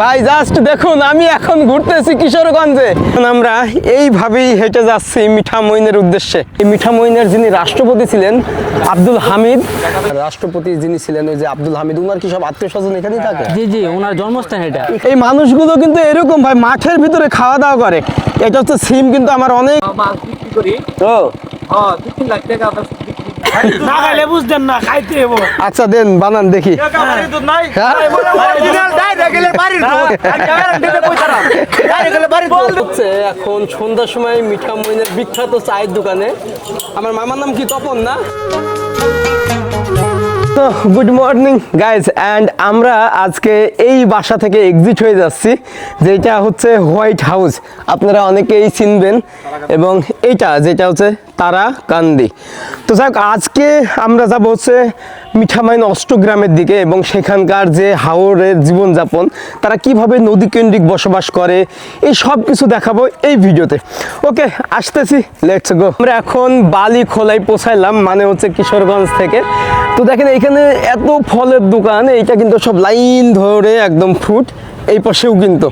ভাই জাস্ট দেখুন আমি এখন ঘুরতেছি কিশোরগঞ্জে। আমরা এইভাবেই হেঁটে যাচ্ছি মিঠা মইনের উদ্দেশ্যে। এই মিঠা মইনের যিনি রাষ্ট্রপতি ছিলেন আব্দুল হামিদ। রাষ্ট্রপতি যিনি ছিলেন ওই যে আব্দুল হামিদ উনার কি সব আত্মীয় স্বজন এখানেই থাকে? জি জি ওনার জন্মস্থান এটা। এই মানুষগুলো কিন্তু এরকম ভাই মাঠের ভিতরে খাওয়া দাওয়া করে। এটা হচ্ছে সিম কিন্তু আমার অনেক ও। হ্যাঁ লাখ টাকা। না খাইলে বুঝতেন না খাইতে হব আচ্ছা দেন বানান দেখি। হ্যাঁ? এখন সন্ধ্যার সময় মিঠা মইনের বিখ্যাত চায়ের দোকানে। আমার মামার নাম কি তপন না? তো গুড মর্নিং গাইজ অ্যান্ড আমরা আজকে এই বাসা থেকে এক্সিট হয়ে যাচ্ছি যেটা হচ্ছে হোয়াইট হাউস আপনারা অনেকেই চিনবেন। এবং এইটা যেটা হচ্ছে তারা কান্দি। তো যাই হোক, আজকে আমরা যাব হচ্ছে মিঠামাইন অষ্টগ্রামের দিকে এবং সেখানকার যে হাওরের জীবনযাপন তারা কীভাবে নদী কেন্দ্রিক বসবাস করে এই সব কিছু দেখাবো এই ভিডিওতে। ওকে আসতেছি লেটস গো আমরা এখন বালি খোলায় পৌঁছাইলাম মানে হচ্ছে কিশোরগঞ্জ থেকে। তো দেখেন এখানে এত ফলের দোকান এইটা কিন্তু সব লাইন ধরে একদম ফুট এই পাশেও কিন্তু।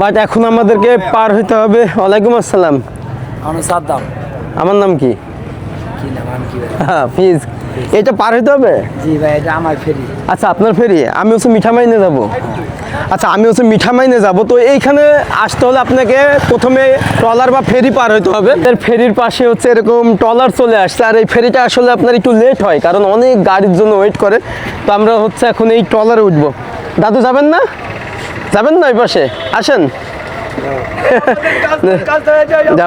বাট এখন আমাদেরকে পার হইতে হবে ওয়ালাইকুম আসসালাম। আমার নাম কি? হ্যাঁ প্লিজ এটা পার হইতে হবে জি ভাই এটা আমার ফেরি আচ্ছা আপনার ফেরি আমি হচ্ছে মিঠামাইনে যাব আচ্ছা আমি হচ্ছে মিঠামাইনে যাব তো এইখানে আসতে হলে আপনাকে প্রথমে ট্রলার বা ফেরি পার হইতে হবে এর ফেরির পাশে হচ্ছে এরকম ট্রলার চলে আসছে আর এই ফেরিটা আসলে আপনার একটু লেট হয় কারণ অনেক গাড়ির জন্য ওয়েট করে তো আমরা হচ্ছে এখন এই ট্রলারে উঠবো দাদু যাবেন না যাবেন না ওই পাশে আসেন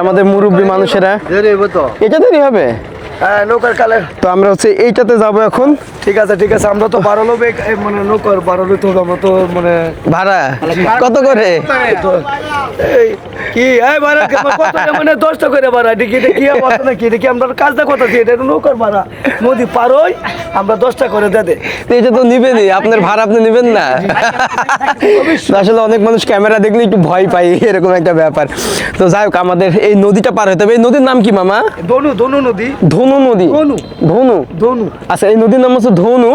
আমাদের মুরব্বী মানুষেরা এটা দেরি হবে হ্যাঁ নৌকার তো আমরা হচ্ছে এইটাতে যাব এখন। ঠিক আছে ঠিক আছে আমরা তো বারো লোক মানে নৌকার বারো লোক আমরা তো মানে ভাড়া। কত করে? কি এই ভাড়া মানে দশটা করে ভাড়া। দেখি দেখি অবস্থা নাকি? দেখি আমরা কাজটা কথা দিই এটা নৌকার ভাড়া। নদী পার আমরা দশটা করে দে দে। তো এটা তো নিবেনই। আপনার ভাড়া আপনি নেবেন না। আসলে অনেক মানুষ ক্যামেরা দেখলে একটু ভয় পাই এরকম একটা ব্যাপার। তো যাই হোক আমাদের এই নদীটা পার হতে হবে। এই নদীর নাম কি মামা? দনু দনু নদী। ধনু নদী। ধনু। ধনু। আচ্ছা এই নদীর নাম হচ্ছে ধনু।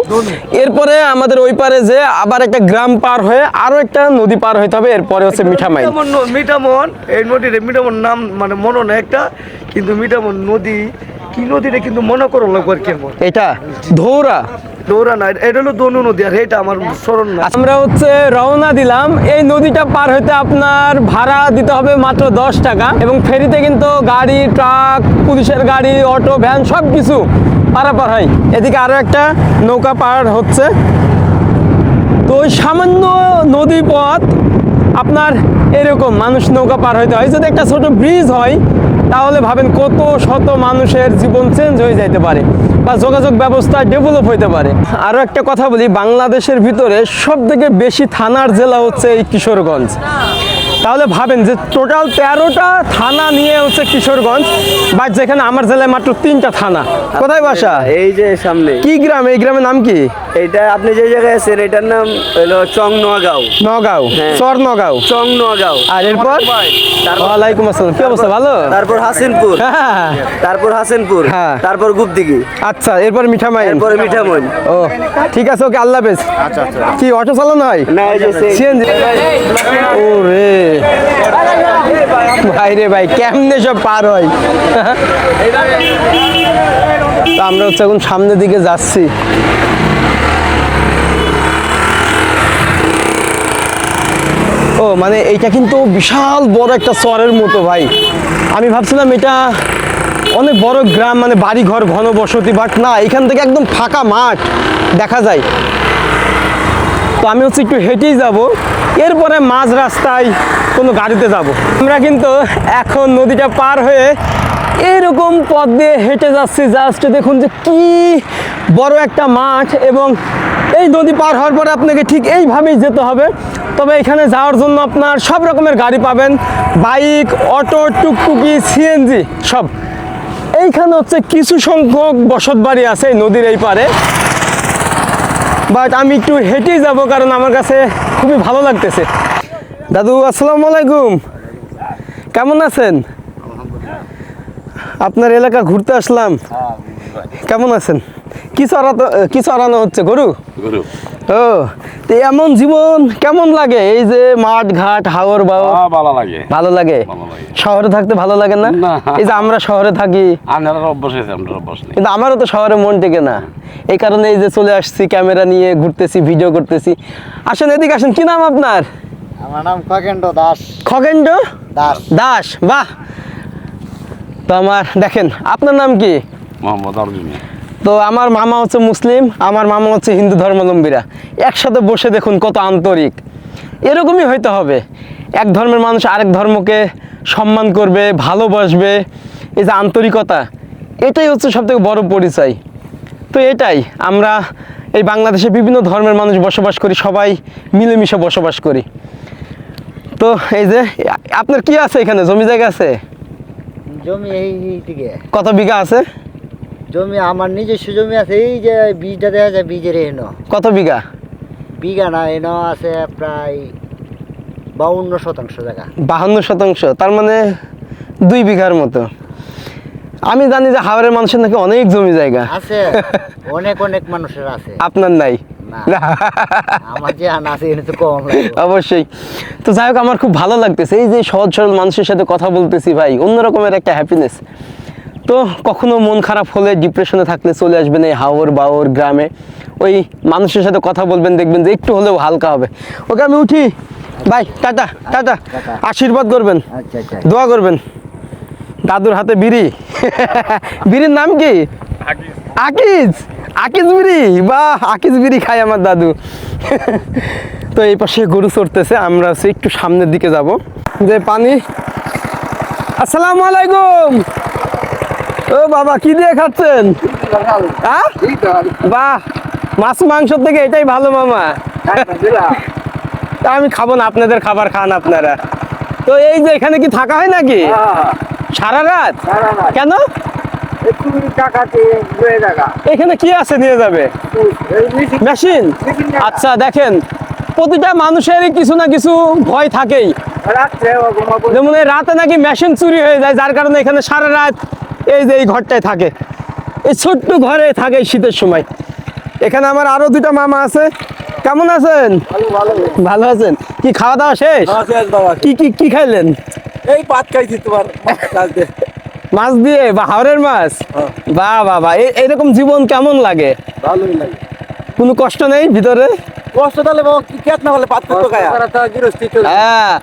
এরপরে আমাদের ওই পারে যে আবার একটা গ্রাম পার হয়ে আরও একটা নদী পার হইতে হবে এরপরে হচ্ছে মিঠামাই মিঠামন এই নদীর মিঠামন নাম মানে মনে না একটা কিন্তু মিঠামন নদী কি নদীটা কিন্তু মনে করো লাগবে আর কেমন এটা ধৌরা। নৌকা পার হচ্ছে। তো ওই সামান্য নদী পথ আপনার এরকম মানুষ নৌকা পার হইতে হয়। যদি একটা ছোট ব্রিজ হয়, তাহলে ভাবেন কত শত মানুষের জীবন চেঞ্জ হয়ে যাইতে পারে। বা যোগাযোগ ব্যবস্থা ডেভেলপ হইতে পারে। আরও একটা কথা বলি, বাংলাদেশের ভিতরে সব থেকে বেশি থানার জেলা হচ্ছে এই কিশোরগঞ্জ। তাহলে ভাবেন যে টোটাল তেরোটা থানা নিয়ে হচ্ছে কিশোরগঞ্জ বাট যেখানে আমার জেলায় মাত্র তিনটা থানা। কোথায় বাসা? এই যে সামনে। কি গ্রাম? এই গ্রামের নাম কি? এইটা আপনি যে জায়গায় আছেন এটার নাম হলো চং নগাঁও। নগাঁও হ্যাঁ। চর নগাঁও। চং নগাঁও। আর এরপর? ওয়ালাইকুম আসসালাম। কি অবস্থা ভালো? তারপর হাসিনপুর। হ্যাঁ, তারপর হাসিনপুর। হ্যাঁ। তারপর গুপদিঘি। আচ্ছা এরপর মিঠামাই এরপরে মিঠামইন ও ঠিক আছে ওকে আল্লাহ হাফেজ। আচ্ছা আচ্ছা। কি অটো চালানো হয়? না এই যে সিএনজি। ও রে ভাই রে ভাই, কেমনে সব পার হয়? তো আমরা হচ্ছে এখন সামনের দিকে যাচ্ছি। ও মানে এইটা কিন্তু বিশাল বড় একটা চরের মতো ভাই। আমি ভাবছিলাম এটা অনেক বড় গ্রাম মানে বাড়ি ঘর ঘন বসতি বাট না, এখান থেকে একদম ফাঁকা মাঠ, দেখা যায়। তো আমি হচ্ছে একটু হেঁটেই যাব। এরপরে মাঝ রাস্তায় কোনো গাড়িতে যাব। আমরা কিন্তু এখন নদীটা পার হয়ে এরকম পথ দিয়ে হেঁটে যাচ্ছি। জাস্ট দেখুন যে কি বড় একটা মাঠ এবং এই নদী পার হওয়ার পরে আপনাকে ঠিক এইভাবেই যেতে হবে। তবে এখানে যাওয়ার জন্য আপনার সব রকমের গাড়ি পাবেন। বাইক, অটো, টুকটুকি সিএনজি সব। এইখানে হচ্ছে কিছু সংখ্যক বসত বাড়ি আছে নদীর এই পারে। বাট আমি একটু হেঁটেই যাব কারণ আমার কাছে খুবই ভালো লাগতেছে। দাদু আসসালামু আলাইকুম। কেমন আছেন? আপনার এলাকা ঘুরতে আসলাম। কেমন আছেন? কি চড়াতো কি চড়ানো হচ্ছে গরু? ও তো এমন জীবন কেমন লাগে? এই যে মাঠ ঘাট হাওর বাও হ্যাঁ, ভালো লাগে। ভালো লাগে? শহরে থাকতে ভালো লাগে না। এই যে আমরা শহরে থাকি। কিন্তু আমারও তো শহরে মন টেকে না। এই কারণে এই যে চলে আসছি ক্যামেরা নিয়ে ঘুরতেছি ভিডিও করতেছি। আসেন এদিকে আসেন। কি নাম আপনার? আমার নাম খগেন্দ্র দাস। খগেন্দ্র দাস। দাস বাহ। তো আমার দেখেন আপনার নাম কি? মোহাম্মদ অর্জুন তো আমার মামা হচ্ছে মুসলিম আমার মামা হচ্ছে হিন্দু ধর্মাবলম্বীরা। একসাথে বসে দেখুন কত আন্তরিক। এরকমই হইতে হবে। এক ধর্মের মানুষ আরেক ধর্মকে সম্মান করবে ভালোবাসবে এই যে আন্তরিকতা এটাই হচ্ছে সবথেকে বড় পরিচয়। তো এটাই আমরা এই বাংলাদেশে বিভিন্ন ধর্মের মানুষ বসবাস করি সবাই মিলেমিশে বসবাস করি। তো এই যে আপনার কি আছে এখানে? জমি জায়গা আছে? জমি এই দিকে। কত বিঘা আছে? জমি আমার নিজস্ব জমি আছে এই যে বীজটা দেখা যায় বীজের এনো। কত বিঘা? বিঘা না এনো আছে প্রায় বাউন্ন শতাংশ জায়গা। বাহান্ন শতাংশ তার মানে দুই বিঘার মতো। আমি জানি যে হাওড়ের মানুষের নাকি অনেক জমি জায়গা। আছে অনেক অনেক মানুষের আছে। আপনার নাই? অবশ্যই। তো যাই হোক আমার খুব ভালো লাগতেছে। এই যে সহজ সরল মানুষের সাথে কথা বলতেছি ভাই অন্যরকমের একটা হ্যাপিনেস তো কখনো মন খারাপ হলে ডিপ্রেশনে থাকলে চলে আসবেন এই হাওর বাওর গ্রামে। ওই মানুষের সাথে কথা বলবেন দেখবেন যে একটু হলেও হালকা হবে। ওকে আমি উঠি। Bye tata tata. টাটা। আশীর্বাদ করবেন। আচ্ছা আচ্ছা। দোয়া করবেন। দাদুর হাতে বিড়ি। বিড়ির নাম কি? আকিজ আকিজ বিড়ি বাহ আকিজ বিড়ি খায় আমার দাদু। তো এই পাশে গরু চড়তেছে আমরা হচ্ছে একটু সামনের দিকে যাব। যে পানি। আসসালামু আলাইকুম। ও বাবা কি দিয়ে খাচ্ছেন? হ্যাঁ? বাহ মাছ মাংস থেকে এটাই ভালো মামা। তা আমি খাব না আপনাদের খাবার খান আপনারা। তো এই যে এখানে কি থাকা হয় নাকি? সারা রাত। কেন? এখানে কি আছে নিয়ে যাবে? মেশিন আচ্ছা দেখেন প্রতিটা মানুষেরই কিছু না কিছু ভয় থাকেই। যেমন রাতে নাকি মেশিন চুরি হয়ে যায় যার কারণে এখানে সারা রাত এই যে এই ঘরটায় থাকে। এই ছোট্ট ঘরে থাকে শীতের সময়। এখানে আমার আরও দুটা মামা আছে। কেমন আছেন? ভালো আছেন? কি খাওয়া দাওয়া শেষ? কি কি কি খাইলেন? এই পাত খাইছি তোমার। মাছ দিয়ে বা হাওড়ের মাছ? বাহ বাহ বাহ এই- এইরকম জীবন কেমন লাগে? ভালোই লাগে। কোনো কষ্ট নেই ভিতরে? কষ্ট তাহলে বাবা কেত না করতে হ্যাঁ।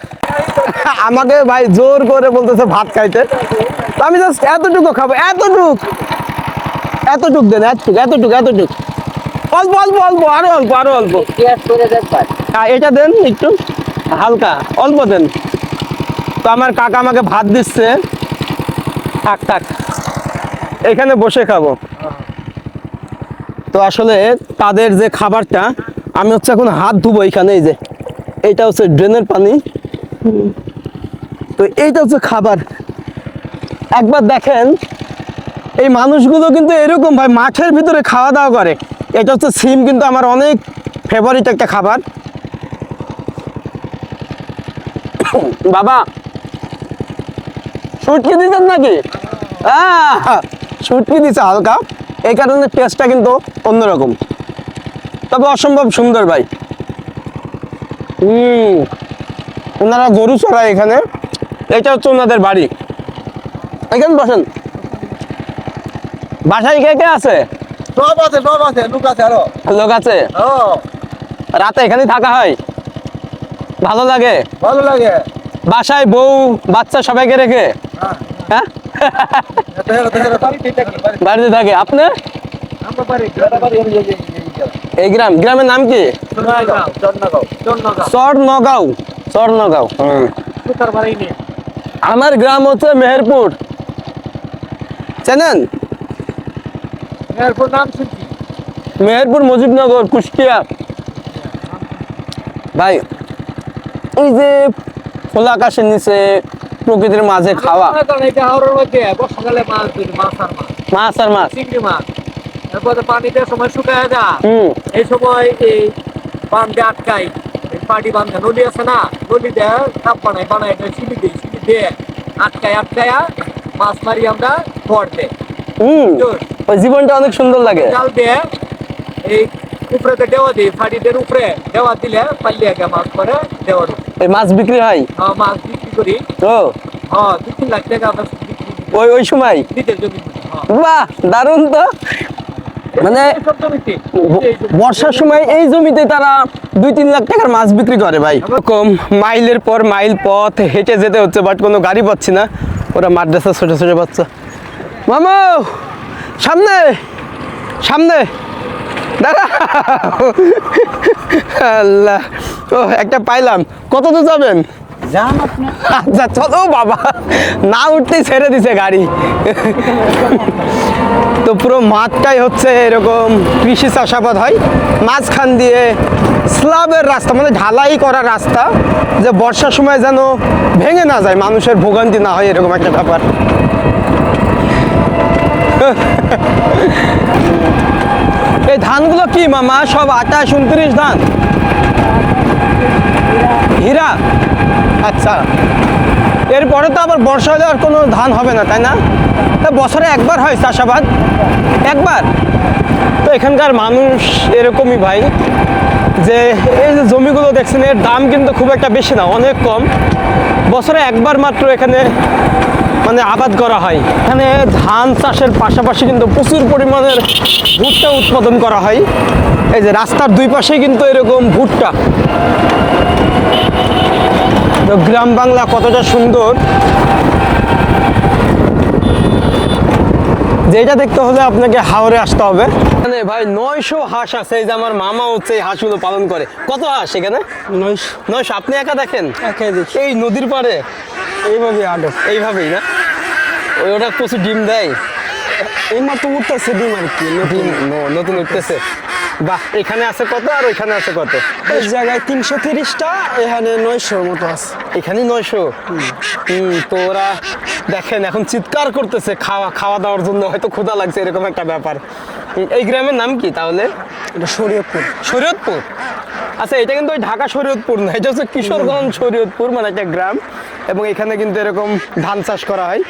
আমাকে ভাই জোর করে বলতেছে ভাত খাইতে। আমি জাস্ট এতটুকু খাব এতটুক। এতটুক দেন এতটুক এতটুক এতটুক। অল্প অল্প অল্প আরও অল্প আরও অল্প। হ্যাঁ এটা দেন একটু হালকা অল্প দেন। তো আমার কাকা আমাকে ভাত দিচ্ছে। থাক থাক। এখানে বসে খাব। তো আসলে তাদের যে খাবারটা, আমি হচ্ছে এখন হাত ধুবো এখানে, এই যে। এইটা হচ্ছে ড্রেনের পানি। তো এইটা হচ্ছে খাবার। একবার দেখেন, এই মানুষগুলো কিন্তু এরকম ভাই, মাঠের ভিতরে খাওয়া দাওয়া করে। এটা হচ্ছে সিম, কিন্তু আমার অনেক ফেভারিট একটা খাবার। বাবা, শুটকি দিতেন নাকি? শুটকি দিছে হালকা। এই কারণে টেস্টটা কিন্তু অন্যরকম। তবে অসম্ভব সুন্দর ভাই। হুম ওনারা গরু চড়ায় এখানে। এটা হচ্ছে ওনাদের বাড়ি। এখানে বসেন। বাসায় কে কে আছে? সব আছে সব আছে লোক আছে আরও। লোক আছে? ও। রাতে এখানে থাকা হয়? ভালো লাগে? ভালো লাগে। বাসায় বউ বাচ্চা সবাইকে রেখে? হ্যাঁ? বাড়িতে থাকে। আপনি এই গ্রাম, গ্রামের নাম কি? চর নগাঁও চর নগাঁও আমার গ্রাম হচ্ছে মেহেরপুর। চেনেন? মেহেরপুর মুজিবনগর, কুষ্টিয়া। ভাই, এই যে খোলা আকাশের নিচে প্রকৃতির মাঝে খাওয়া। মাছ আর মাছ। তারপরে পানিতে সময় শুকায় যা এই সময় এই বান্ধে আটকাই। পাটি বান্ধা নদী আছে না? নদী দেয় কাপ বানাই বানাই সিঁড়ি দিই সিঁড়ি দিয়ে আটকায় আটকায়া মাছ মারি আমরা ঘর দে ওই জীবনটা অনেক সুন্দর লাগে। জাল দিয়ে এই উপরে তো দেওয়া দিই ফাটিদের উপরে দেওয়া দিলে পাল্লি আগে মাছ পরে দেওয়া এই মাছ বিক্রি হয়? হ্যাঁ, মাছ করি। ও। হ্যাঁ দু তিন লাখ টাকা আমরা বিক্রি করি। ওই ওই সময়? নিজের জমি হ্যাঁ। বাহ দারুণ তো। মানে বর্ষার সময় এই জমিতে তারা দুই তিন লাখ টাকার মাছ বিক্রি করে ভাই। এরকম মাইলের পর মাইল পথ হেঁটে যেতে হচ্ছে বাট কোনো গাড়ি পাচ্ছি না। ওরা মাদ্রাসা ছোট ছোট বাচ্চা। মামা সামনে সামনে। দাঁড়া। আল্লাহ। ও একটা পাইলাম। কত দূর যাবেন? যান আচ্ছা চলো বাবা। না উঠতেই ছেড়ে দিছে গাড়ি। তো পুরো মাঠটাই হচ্ছে এরকম কৃষি চাষাবাদ হয়। মাঝখান দিয়ে স্লাবের রাস্তা মানে ঢালাই করা রাস্তা, যে বর্ষার সময় যেন ভেঙে না যায়, মানুষের ভোগান্তি না হয়, এরকম একটা ব্যাপার। এই ধানগুলো কি মামা? সব আঠাশ, উনত্রিশ ধান? হীরা? আচ্ছা। এরপরে তো আবার বর্ষা হলে আর কোনো ধান হবে না, তাই না? তা বছরে একবার হয় চাষাবাদ? একবার? তো এখানকার মানুষ এরকমই ভাই, যে এই যে জমিগুলো দেখছেন, এর দাম কিন্তু খুব একটা বেশি না, অনেক কম। বছরে একবার মাত্র এখানে মানে আবাদ করা হয়। এখানে ধান চাষের পাশাপাশি কিন্তু প্রচুর পরিমাণের ভুট্টা উৎপাদন করা হয়। এই যে রাস্তার দুই পাশেই কিন্তু এরকম ভুট্টা। তো গ্রাম বাংলা কতটা সুন্দর? যেটা দেখতে হলে আপনাকে হাওড়ে আসতে হবে। মানে ভাই নয়শো হাঁস আছে এই যে আমার মামা হচ্ছে এই হাঁসগুলো পালন করে। কত হাঁস এখানে? নয়শো। নয়শো আপনি একা দেখেন? এই নদীর পাড়ে? এইভাবে আডো এইভাবেই না? ওই ওটা প্রচুর ডিম দেয়। এই মাত্র উঠতেছে ডিম আর কি নতুন। নতুন উঠতেছে। বাহ এখানে আছে কত আর ওইখানে আছে কত? এই জায়গায় তিনশো তিরিশটা এখানে নয়শোর মতো আছে। এখানে নয়শো? হুম। তো ওরা দেখেন এখন চিৎকার করতেছে খাওয়া খাওয়া দাওয়ার জন্য হয়তো ক্ষুধা লাগছে এরকম একটা ব্যাপার। এই গ্রামের নাম কি তাহলে? এটা শরীয়তপুর। শরীয়তপুর? আচ্ছা এটা কিন্তু ওই ঢাকা শরীয়তপুর না এটা হচ্ছে কিশোরগঞ্জ শরীয়তপুর মানে একটা গ্রাম। এবং এখানে কিন্তু এরকম ধান চাষ করা হয়।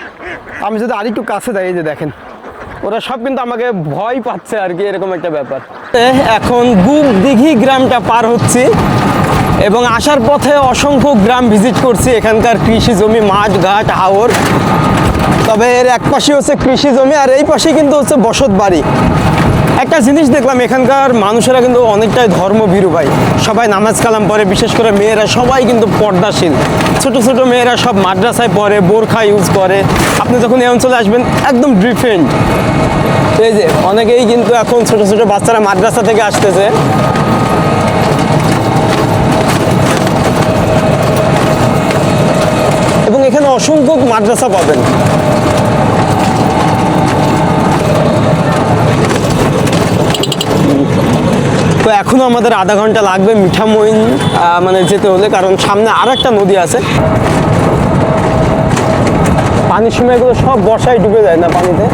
আমি যদি আরেকটু কাছে যাই এই যে দেখেন। ওরা সব কিন্তু আমাকে ভয় পাচ্ছে আর কি, এরকম একটা ব্যাপার। এখন গুপ দিঘি গ্রামটা পার হচ্ছি এবং আসার পথে অসংখ্য গ্রাম ভিজিট করছি, এখানকার কৃষি জমি, মাঠ, ঘাট, হাওর। তবে এর এক পাশে হচ্ছে কৃষি জমি আর এই পাশে কিন্তু হচ্ছে বসত বাড়ি একটা জিনিস দেখলাম, এখানকার মানুষেরা কিন্তু অনেকটাই ধর্মভীরু ভাই। সবাই নামাজ কালাম পড়ে, বিশেষ করে মেয়েরা, সবাই কিন্তু পর্দাশীল। ছোট ছোট মেয়েরা সব মাদ্রাসায় পড়ে, বোরখা ইউজ করে। আপনি যখন এই অঞ্চলে আসবেন, একদম ডিফারেন্ট এই যে, অনেকেই কিন্তু এখন ছোট ছোট বাচ্চারা মাদ্রাসা থেকে আসতেছে। এবং এখানে অসংখ্য মাদ্রাসা পাবেন। তো এখনও আমাদের আধা ঘণ্টা লাগবে মিঠামইন মানে যেতে হলে, কারণ সামনে আর একটা নদী আছে। পানির সময় এগুলো সব বর্ষায় ডুবে যায় না পানিতে?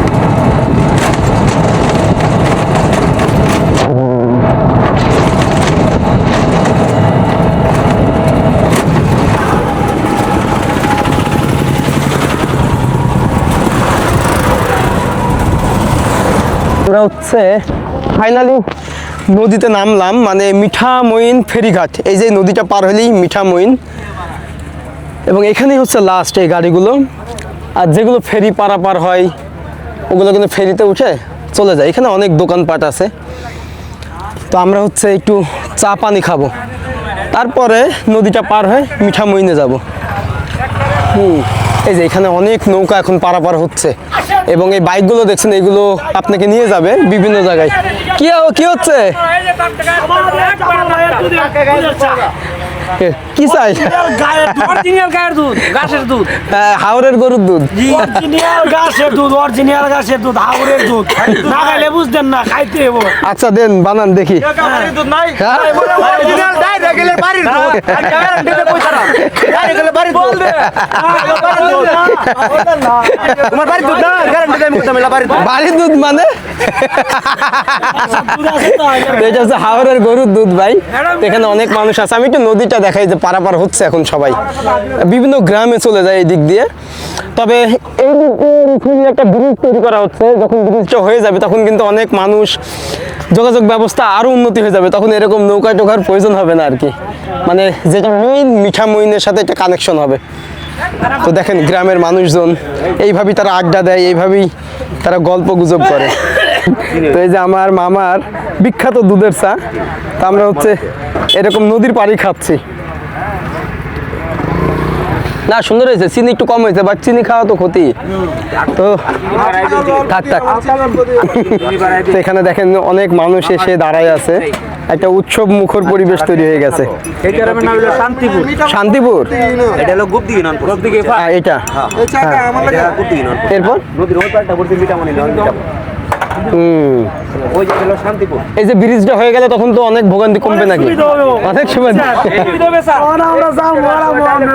আমরা হচ্ছে ফাইনালি নদীতে নামলাম মানে মিঠামইন ফেরিঘাট। এই যে নদীটা পার হলেই মিঠামইন। এবং এখানেই হচ্ছে লাস্ট এই গাড়িগুলো। আর যেগুলো ফেরি পারাপার হয়, ওগুলো কিন্তু ফেরিতে উঠে চলে যায়। এখানে অনেক দোকানপাট আছে। তো আমরা হচ্ছে একটু চা পানি খাব। তারপরে নদীটা পার হয়ে মিঠামইনে যাব। হুম, এই যে এখানে অনেক নৌকা এখন পারাপার হচ্ছে। এবং এই বাইকগুলো দেখছেন এগুলো আপনাকে নিয়ে যাবে বিভিন্ন জায়গায়। কি কি হচ্ছে? কি চাই? অরিজিনাল গায়ের দুধ ঘাসের দুধ। আহ, হাওড়ের গরুর দুধ। অরিজিনাল ঘাসের দুধ অরিজিনাল ঘাসের দুধ হাওড়ের দুধ। না খাইলে বুঝতেন না খাইতে হব আচ্ছা দেন বানান দেখি। দুধ নাই? অরিজিনাল ডাইরেক্ট গেলে বাড়ির দুধ। গ্যারান্টিতে পয়সা না ডাইরেক্ট গেলে বাড়ির দুধ। তোমার বাড়ির দুধ না? গ্যারান্টিতে আমি কথা বাড়ির দুধ। বাড়ির দুধ মানে? এটা হচ্ছে হাওড়ের গরুর দুধ ভাই। এখানে অনেক মানুষ আছে। আমি একটু নদীটা দেখাই যে পারাপার হচ্ছে এখন সবাই। বিভিন্ন গ্রামে চলে যায় এই দিক দিয়ে। তবে এই দিক দিয়ে একটা ব্রিজ তৈরি করা হচ্ছে। যখন ব্রিজটা হয়ে যাবে, তখন কিন্তু অনেক মানুষ যোগাযোগ ব্যবস্থা আরও উন্নতি হয়ে যাবে। তখন এরকম নৌকা টোকার প্রয়োজন হবে না আর কি মানে যেটা মেইন মিঠা মইনের সাথে একটা কানেকশন হবে। তো দেখেন গ্রামের মানুষজন, এইভাবেই তারা আড্ডা দেয়, এইভাবেই তারা গল্প গুজব করে। তো এই যে আমার মামার বিখ্যাত দুধের চা, তা আমরা হচ্ছে এরকম নদীর পাড়ি খাচ্ছি। না সুন্দর হয়েছে চিনি একটু কম হয়েছে বাট চিনি খাওয়া তো ক্ষতি। তো থাক থাক। এখানে দেখেন অনেক মানুষ এসে দাঁড়ায় আছে। একটা উৎসব মুখর পরিবেশ তৈরি হয়ে গেছে। শান্তিপুর। শান্তিপুর? এটা হলো গুপ্তি গুপ্তি ইউনিয়ন এরপর? ওই পাড়টা বলতে মিটামনি হুম ওই যে হলো শান্তিপুর এই যে ব্রিজটা হয়ে গেলে তখন তো অনেক ভোগান্তি কমবে নাকি অনেক সুবিধা আমরা যাও মারা আমরা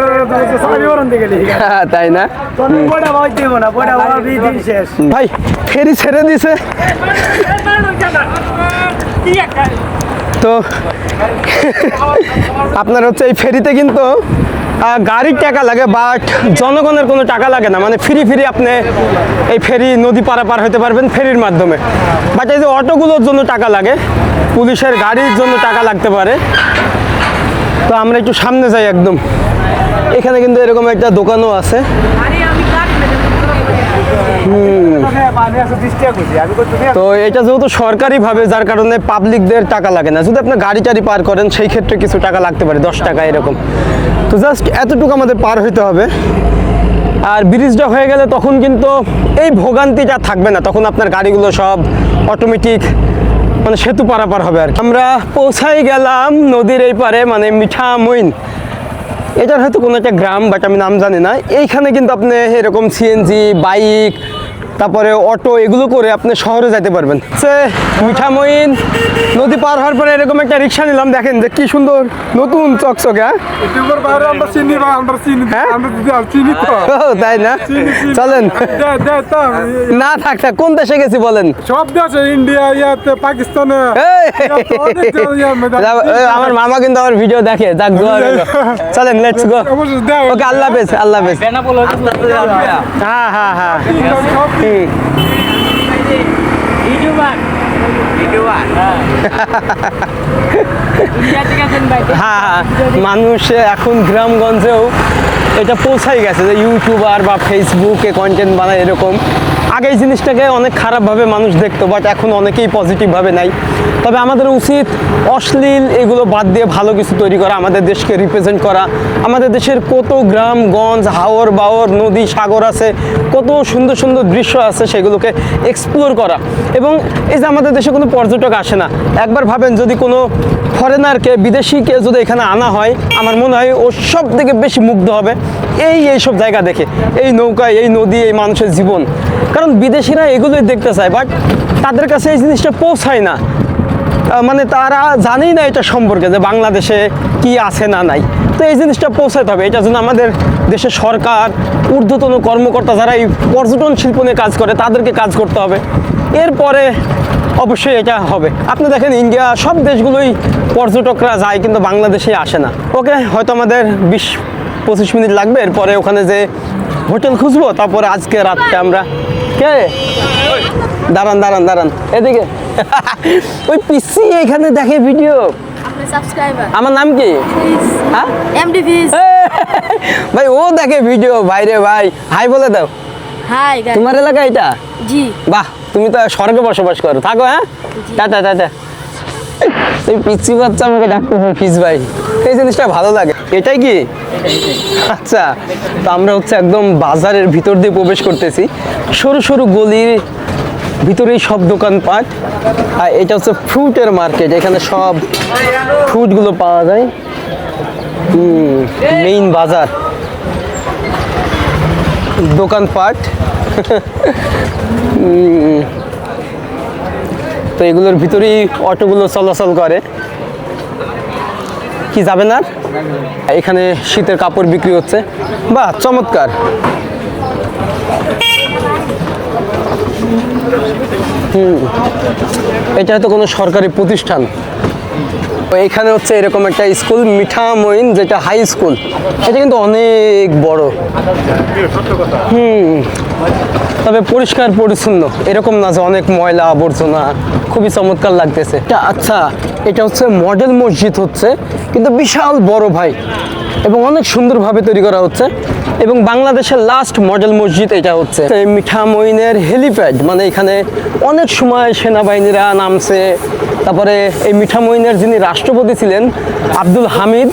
সারি ওরন দিকে লিখে হ্যাঁ, তাই না তবে বড় ভাই দিব না বড় ভাই দিন শেষ ভাই ফেরি ছেড়ে দিছে তো আপনার হচ্ছে এই ফেরিতে কিন্তু গাড়ির টাকা লাগে বাট জনগণের কোনো টাকা লাগে না। মানে ফ্রি ফ্রি আপনি এই ফেরি নদী পারাপার হতে পারবেন ফেরির মাধ্যমে। বাট এই যে অটোগুলোর জন্য টাকা লাগে, পুলিশের গাড়ির জন্য টাকা লাগতে পারে। তো আমরা একটু সামনে যাই একদম। এখানে কিন্তু এরকম একটা দোকানও আছে। তো এটা যেহেতু সরকারিভাবে যার কারণে পাবলিকদের টাকা লাগে না। যদি আপনি গাড়ি টাড়ি পার করেন সেই ক্ষেত্রে কিছু টাকা লাগতে পারে দশ টাকা এরকম। তো জাস্ট এতটুকু আমাদের পার হইতে হবে। আর ব্রিজটা হয়ে গেলে তখন কিন্তু এই ভোগান্তিটা থাকবে না। তখন আপনার গাড়িগুলো সব অটোমেটিক মানে সেতু পারাপার হবে আর। আমরা পৌঁছাই গেলাম নদীর এই পারে মানে মিঠা মইন। এটার হয়তো কোনো একটা গ্রাম বাট আমি নাম জানি না। এইখানে কিন্তু আপনি এরকম সিএনজি বাইক তারপরে অটো এগুলো করে আপনি শহরে যেতে পারবেন। সে মিঠামইন নদী পার হওয়ার পরে এরকম একটা রিক্সা নিলাম দেখেন যে কি সুন্দর নতুন চকচকে হ্যাঁ? ইউটিউবার বাইরে আমরা চিনি বা আমরা চিনি হ্যাঁ? আমরা দিদি আর চিনি তো। তাই না? চলেন। দে দে তো। না থাক থাক কোন দেশে গেছি বলেন? সব দেশে ইন্ডিয়া ইয়াতে পাকিস্তানে। আমার মামা কিন্তু আমার ভিডিও দেখে যাক চলেন লেটস গো ওকে আল্লাহ হাফেজ আল্লাহ হাফেজ। হ্যাঁ হ্যাঁ হ্যাঁ। ঠিক ইউটিউবার ইউটিউবার হ্যাঁ হ্যাঁ। মানুষ এখন গ্রামগঞ্জেও এটা পৌঁছাই গেছে যে ইউটিউবার বা ফেসবুকে কন্টেন্ট বানায় এরকম। আগে এই জিনিসটাকে অনেক খারাপভাবে মানুষ দেখতো বাট এখন অনেকেই পজিটিভভাবে নাই। তবে আমাদের উচিত অশ্লীল এগুলো বাদ দিয়ে ভালো কিছু তৈরি করা, আমাদের দেশকে রিপ্রেজেন্ট করা। আমাদের দেশের কত গ্রামগঞ্জ হাওর বাওর, নদী, সাগর আছে, কত সুন্দর সুন্দর দৃশ্য আছে সেগুলোকে এক্সপ্লোর করা। এবং এই যে আমাদের দেশে কোনো পর্যটক আসে না, একবার ভাবেন যদি কোনো ফরেনারকে, বিদেশিকে যদি এখানে আনা হয়, আমার মনে হয় ও সব থেকে বেশি মুগ্ধ হবে। এই এই সব জায়গা দেখে, এই নৌকা এই নদী, এই মানুষের জীবন। কারণ বিদেশিরা এগুলোই দেখতে চায় বাট তাদের কাছে এই জিনিসটা পৌঁছায় না। মানে তারা জানেই না এটা সম্পর্কে যে বাংলাদেশে কি আছে না নাই। তো এই জিনিসটা পৌঁছাতে হবে। এটার জন্য আমাদের দেশের সরকার, ঊর্ধ্বতন কর্মকর্তা যারা এই পর্যটন শিল্প নিয়ে কাজ করে, তাদেরকে কাজ করতে হবে। এরপরে অবশ্যই এটা হবে। আপনি দেখেন ইন্ডিয়া সব দেশগুলোই পর্যটকরা যায় কিন্তু বাংলাদেশে আসে না। ওকে হয়তো আমাদের বিশ পঁচিশ মিনিট লাগবে এরপরে ওখানে যে হোটেল খুঁজবো তারপরে আজকে রাতটা আমরা কে? দাঁড়ান দাঁড়ান দাঁড়ান। এদিকে। ওই পিসি এখানে দেখে ভিডিও। আমার নাম কি? হ্যাঁ? ভাই ও দেখে ভিডিও ভাইরে ভাই। হাই বলে দাও। হাই তোমার এলাকা এটা? জি। বাহ। তুমি তো স্বর্গে বসবাস করো। থাকো হ্যাঁ? টাটা টাটা এই পিচ্ছি বাচ্চা আমাকে ডাকতে হবে ফিস ভাই। এই জিনিসটা ভালো লাগে। এটাই কি? আচ্ছা তো আমরা হচ্ছে একদম বাজারের ভিতর দিয়ে প্রবেশ করতেছি। সরু সরু গলির ভিতরেই সব দোকানপাট। আর এটা হচ্ছে ফ্রুটের মার্কেট। এখানে সব ফ্রুটগুলো পাওয়া যায়। মেইন বাজার। দোকানপাট। তো এগুলোর ভিতরেই অটোগুলো চলাচল করে। কি যাবেন আর? এখানে শীতের কাপড় বিক্রি হচ্ছে। বাহ চমৎকার। হুম। এটা হয়তো কোনো সরকারি প্রতিষ্ঠান। এখানে হচ্ছে এরকম একটা স্কুল, মিঠামইন, যেটা হাই স্কুল এটা কিন্তু অনেক বড়। হুম। তবে পরিষ্কার, পরিচ্ছন্ন। এরকম না যে অনেক ময়লা আবর্জনা, খুবই চমৎকার লাগতেছে। আচ্ছা এটা হচ্ছে মডেল মসজিদ হচ্ছে, কিন্তু বিশাল বড় ভাই। এবং অনেক সুন্দরভাবে তৈরি করা হচ্ছে। এবং বাংলাদেশের লাস্ট মডেল মসজিদ এটা হচ্ছে। মিঠামইনের হেলিপ্যাড মানে এখানে অনেক সময় সেনাবাহিনীরা নামছে তারপরে এই মিঠামইনের যিনি রাষ্ট্রপতি ছিলেন আব্দুল হামিদ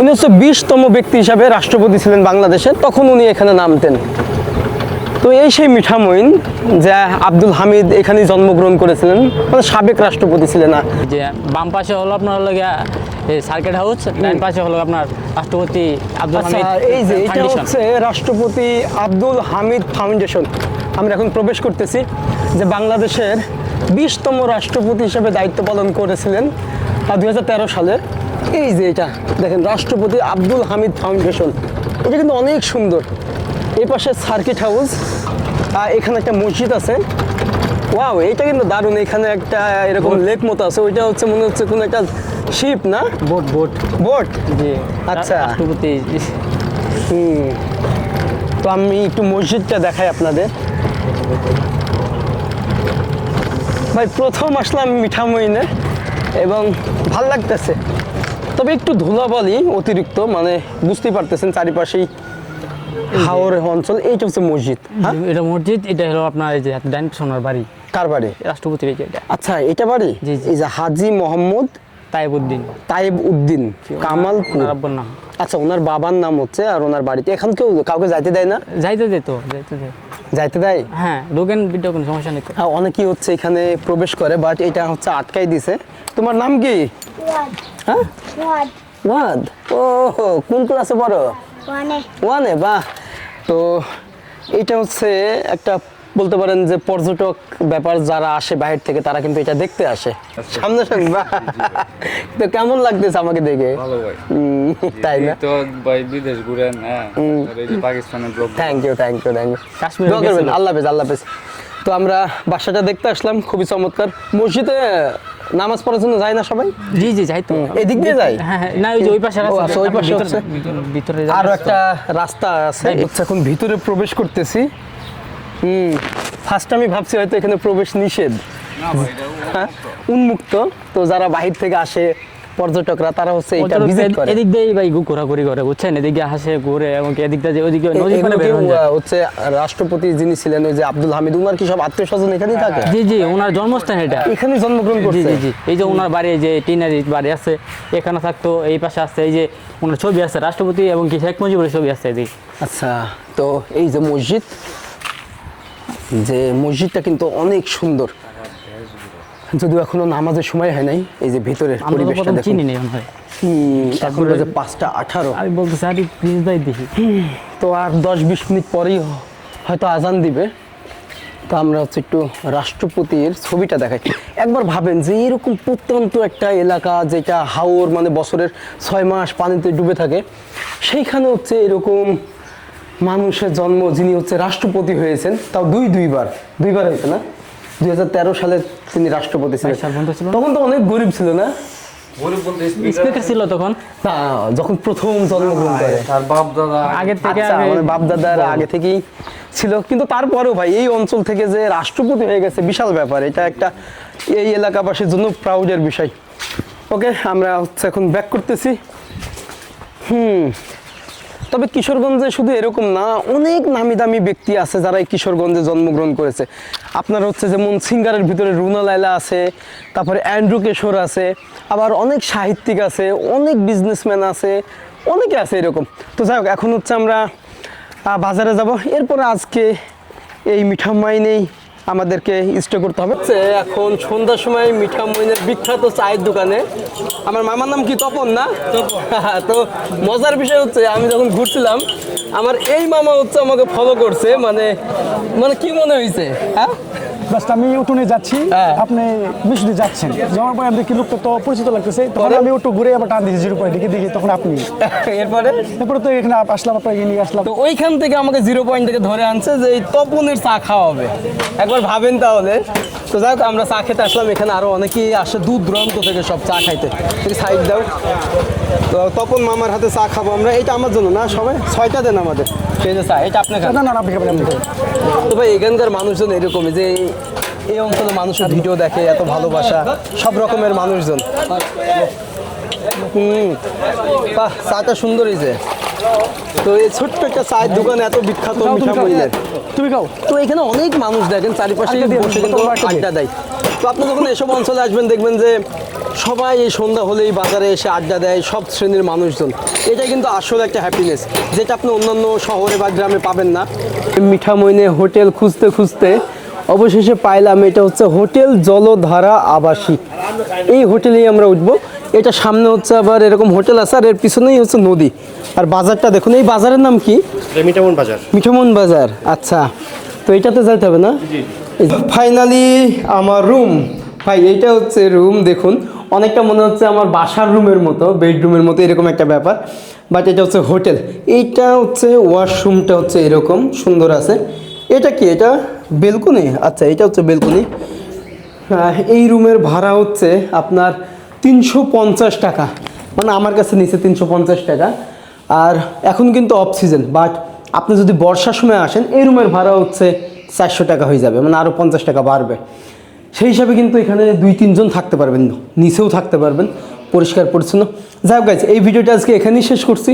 উনি হচ্ছে বিশতম ব্যক্তি হিসাবে রাষ্ট্রপতি ছিলেন বাংলাদেশের তখন উনি এখানে নামতেন। তো এই সেই মিঠামইন যা আব্দুল হামিদ এখানেই জন্মগ্রহণ করেছিলেন মানে সাবেক রাষ্ট্রপতি ছিলেন না। যে বাম পাশে হলো আপনার হলো সার্কিট হাউস ডান পাশে হলো আপনার রাষ্ট্রপতি আব্দুল আচ্ছা হামিদ এই যে এটা হচ্ছে রাষ্ট্রপতি আব্দুল হামিদ ফাউন্ডেশন আমরা এখন প্রবেশ করতেছি যে বাংলাদেশের বিশতম রাষ্ট্রপতি হিসেবে দায়িত্ব পালন করেছিলেন দুই হাজার তেরো সালে। এই যে এটা দেখেন রাষ্ট্রপতি আব্দুল হামিদ ফাউন্ডেশন। এটা কিন্তু অনেক সুন্দর। এই পাশে সার্কিট হাউস আর এখানে একটা মসজিদ আছে। ওয়াও এটা কিন্তু দারুণ। এখানে একটা এরকম লেক মতো আছে। ওইটা হচ্ছে মনে হচ্ছে কোনো একটা শিপ না? Boat boat. বোট? জি। আচ্ছা। রাষ্ট্রপতি হুম। তো আমি একটু মসজিদটা দেখাই আপনাদের। ভাই প্রথম আসলাম মিঠামইনে এবং ভালো লাগতেছে। তবে একটু ধুলাবালি অতিরিক্ত মানে বুঝতেই পারতেছেন চারিপাশেই হাওর অঞ্চল এইটা হচ্ছে মসজিদ হ্যাঁ? এটা মসজিদ এটা হলো আপনার এই যে ডান সোনার বাড়ি। কার বাড়ি? রাষ্ট্রপতির এটা। আচ্ছা এটা বাড়ি। এই যে হাজি মোহাম্মদ তাইবুদ্দিন তাইব উদ্দিন কামালপুর। নাম। আচ্ছা ওনার বাবার নাম হচ্ছে আর ওনার বাড়িতে এখন কেউ কাউকে যাইতে দেয় না? যাইতে দে তো যাইতে দে যাইতে দেয়? হ্যাঁ ঢোকেন বিদ্যা কোনো সমস্যা নেই তো। হ্যাঁ অনেকেই হচ্ছে এখানে প্রবেশ করে বাট এটা হচ্ছে আটকাই দিছে। তোমার নাম কি? হ্যাঁ? ওয়াদ। ও কোন ক্লাসে পড়ো? ওয়ানে বাহ। তো এটা হচ্ছে একটা বলতে পারেন যে পর্যটক ব্যাপার যারা আসে বাইরে থেকে তারা কিন্তু এটা দেখতে আসে। সামনে সামনে তো কেমন লাগতেছে আমাকে দেখে? ভালো ভাই। তাই না? তো ভাই বিদেশ ঘুরেন হ্যাঁ। পাকিস্তানের blog thank you thank you thank you কাশ্মীরে। আল্লাহ হাফেজ আল্লাহ হাফেজ। তো আমরা বাসাটা দেখতে আসলাম খুবই চমৎকার। মসজিদে নামাজ পড়ার জন্য যায় না সবাই? জি জি যাই তো। এদিক দিয়ে যায়? হ্যাঁ হ্যাঁ না ওই যে ওই পাশে রাস্তা আচ্ছা, ওই পাশে। ভিতরে- ভিতরে আরও একটা রাস্তা আছে। এখন ভিতরে প্রবেশ করতেছি। হুম ফার্স্ট আমি ভাবছি হয়তো এখানে প্রবেশ নিষেধ। হ্যাঁ, উন্মুক্ত। তো যারা বাহির থেকে আসে পর্যটকরা তারা হচ্ছে এটা ভিজিট করে। এদিক দিয়ে ভাই ঘোরাঘুরি করে বুঝছেন? এদিকে হাসে ঘুরে এবং কি এদিকটা যে ওদিকে বের হয়ে হচ্ছে রাষ্ট্রপতি যিনি ছিলেন ওই যে আব্দুল হামিদ উনার কি সব আত্মীয় স্বজন এখানেই থাকে? জি জি ওনার জন্মস্থান এটা। এখানে জন্মগ্রহণ করছে জি জি এই যে ওনার বাড়ি যে টিনের বাড়ি আছে এখানে থাকতো এই পাশে আছে এই যে ওনার ছবি আছে রাষ্ট্রপতি এবং কি শেখ মুজিবের ছবি আছে এদিকে। আচ্ছা তো এই যে মসজিদ যে মসজিদটা কিন্তু অনেক সুন্দর। যদিও এখনও নামাজের সময় হয় নাই এই যে তো পরিবেশটা দেখুন। চিনি নেই হয় এখন বাজে পাঁচটা আঠারো। আমি বলতেছি আরে প্লিজ ভাই দেখি। তো আর দশ বিশ মিনিট পরেই হয়তো আজান দিবে। তো আমরা হচ্ছে একটু রাষ্ট্রপতির ছবিটা দেখাই। একবার ভাবেন যে এরকম প্রত্যন্ত একটা এলাকা যেটা হাওর মানে বছরের ছয় মাস পানিতে ডুবে থাকে সেইখানে হচ্ছে এরকম মানুষের জন্ম যিনি হচ্ছে রাষ্ট্রপতি হয়েছেন তাও দুই দুইবার। দুইবার হয়েছে না? দুই তেরো সালে তিনি রাষ্ট্রপতি ছিলেন? তখন তো অনেক গরিব ছিল না? স্পিকার ছিল। তখন? তা যখন প্রথম জন্মগ্রহণ করে। তার বাপ দাদা আগের থেকে আচ্ছা, আগে- আমাদের বাপ দাদার আগে থেকেই ছিল। কিন্তু তারপরেও ভাই এই অঞ্চল থেকে যে রাষ্ট্রপতি হয়ে গেছে বিশাল ব্যাপার। এটা একটা এই এলাকাবাসীর জন্য প্রাউডের বিষয়। ওকে আমরা হচ্ছে এখন ব্যাক করতেছি। হুম তবে কিশোরগঞ্জে শুধু এরকম না, অনেক নামি দামি ব্যক্তি আছে যারা এই কিশোরগঞ্জে জন্মগ্রহণ করেছে। আপনার হচ্ছে যেমন সিঙ্গারের ভিতরে রুনা লাইলা আছে, তারপরে অ্যান্ড্রু কিশোর আছে, আবার অনেক সাহিত্যিক আছে, অনেক বিজনেসম্যান আছে, অনেকে আছে এরকম। তো যাই হোক, এখন হচ্ছে আমরা বাজারে যাব। এরপরে আজকে এই মিঠামাইনেই আমাদেরকে স্টে করতে হবে। এখন সন্ধ্যার সময় মিঠামইনের বিখ্যাত চায়ের দোকানে। আমার মামার নাম কি তপন না? তো মজার বিষয় হচ্ছে আমি যখন ঘুরছিলাম আমার এই মামা হচ্ছে আমাকে ফলো করছে মানে মানে কি মনে হয়েছে হ্যাঁ? আমি উঠোনে যাচ্ছি হ্যাঁ। আপনি যাচ্ছেন। যাওয়ার পরে আমি লোকটা তো পরিচিত লাগতেছে তখন আমি একটু ঘুরে আবার টান দিয়েছি জিরো পয়েন্ট দেখি দেখি তখন আপনি। এরপরে? তারপরে তো এখানে আসলাম আপনাকে নিয়ে আসলাম। তো ওইখান থেকে আমাকে জিরো পয়েন্ট থেকে ধরে আনছে যে এই তপনের চা খাওয়া হবে একবার ভাবেন তাহলে। তো যাই হোক আমরা চা খেতে আসলাম। এখানে আরও অনেকেই আসে দূর দূরান্ত থেকে সব চা খাইতে। সাইড দাও। তো তপন মামার হাতে চা খাব আমরা। এটা আমার জন্য না সবাই? ছয়টা দেন আমাদের। সেই যে চা এটা আপনি খান না না আপনি খাবেন তো ভাই এখানকার মানুষজন এরকমই যে এই- এই অঞ্চলে মানুষের ভিডিও দেখে এত ভালোবাসা সব রকমের মানুষজন। হুম। বাহ চাটা সুন্দর হয়েছে। তো এই ছোট্ট একটা চায়ের দোকান এত বিখ্যাত তুমি খাও। তো এখানে অনেক মানুষ দেখেন চারিপাশে আড্ডা বসে কিন্তু আড্ডা দেয়। তো আপনি যখন এসব অঞ্চলে আসবেন দেখবেন যে সবাই এই সন্ধ্যা হলেই বাজারে এসে আড্ডা দেয় সব শ্রেণির মানুষজন। এটা কিন্তু আসলে একটা হ্যাপিনেস যেটা আপনি অন্যান্য শহরে বা গ্রামে পাবেন না। মিঠামইনে হোটেল খুঁজতে খুঁজতে অবশেষে পাইলাম এটা হচ্ছে হোটেল জলধারা আবাসিক। এই হোটেলেই আমরা উঠবো। এটা সামনে হচ্ছে আবার এরকম হোটেল আছে আর এর পিছনেই হচ্ছে নদী। আর বাজারটা দেখুন এই বাজারের নাম কি? মিটামন বাজার। মিঠমন বাজার আচ্ছা। তো এইটাতে যাইতে হবে না? ফাইনালি আমার রুম ভাই এইটা হচ্ছে রুম দেখুন। অনেকটা মনে হচ্ছে আমার বাসার রুমের মতো বেডরুমের মতো এরকম একটা ব্যাপার। বাট এটা হচ্ছে হোটেল এইটা হচ্ছে ওয়াশরুমটা হচ্ছে এরকম সুন্দর আছে। এটা কি? এটা বেলকনি? আচ্ছা এটা হচ্ছে বেলকনি। এই রুমের ভাড়া হচ্ছে আপনার তিনশো পঞ্চাশ টাকা। মানে আমার কাছে নিচে তিনশো পঞ্চাশ টাকা। আর এখন কিন্তু অফ সিজন বাট আপনি যদি বর্ষার সময় আসেন এই রুমের ভাড়া হচ্ছে চারশো টাকা হয়ে যাবে মানে আরও পঞ্চাশ টাকা বাড়বে। সেই হিসাবে কিন্তু এখানে দুই তিনজন থাকতে পারবেন নিচেও থাকতে পারবেন পরিষ্কার পরিচ্ছন্ন। যাই হোক guys, এই ভিডিওটা আজকে এখানেই শেষ করছি।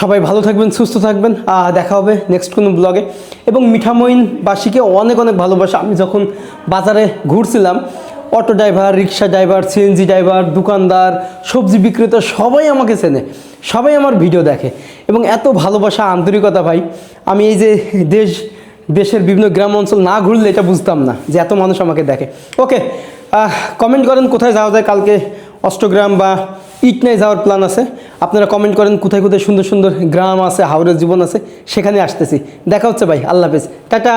সবাই ভালো থাকবেন সুস্থ থাকবেন দেখা হবে নেক্সট কোনো ব্লগে এবং মিঠামইনবাসীকে অনেক অনেক ভালোবাসা। আমি যখন বাজারে ঘুরছিলাম auto driver rickshaw driver, CNG driver, দোকানদার, সবজি বিক্রেতা সবাই আমাকে চেনে, সবাই আমার ভিডিও দেখে। এবং এত ভালোবাসা, আন্তরিকতা ভাই, আমি এই যে দেশ, দেশের বিভিন্ন গ্রাম অঞ্চল না ঘুরলে এটা বুঝতাম না যে এত মানুষ আমাকে দেখে। ওকে কমেন্ট করেন কোথায় যাওয়া যায় কালকে? অষ্টগ্রাম বা ইটনায় যাওয়ার প্ল্যান আছে। আপনারা কমেন্ট করেন কোথায় কোথায় সুন্দর সুন্দর গ্রাম আছে, হাওড়ের জীবন আছে, সেখানে আসতেছি। দেখা হচ্ছে ভাই, আল্লাহ হাফেজ। টাটা!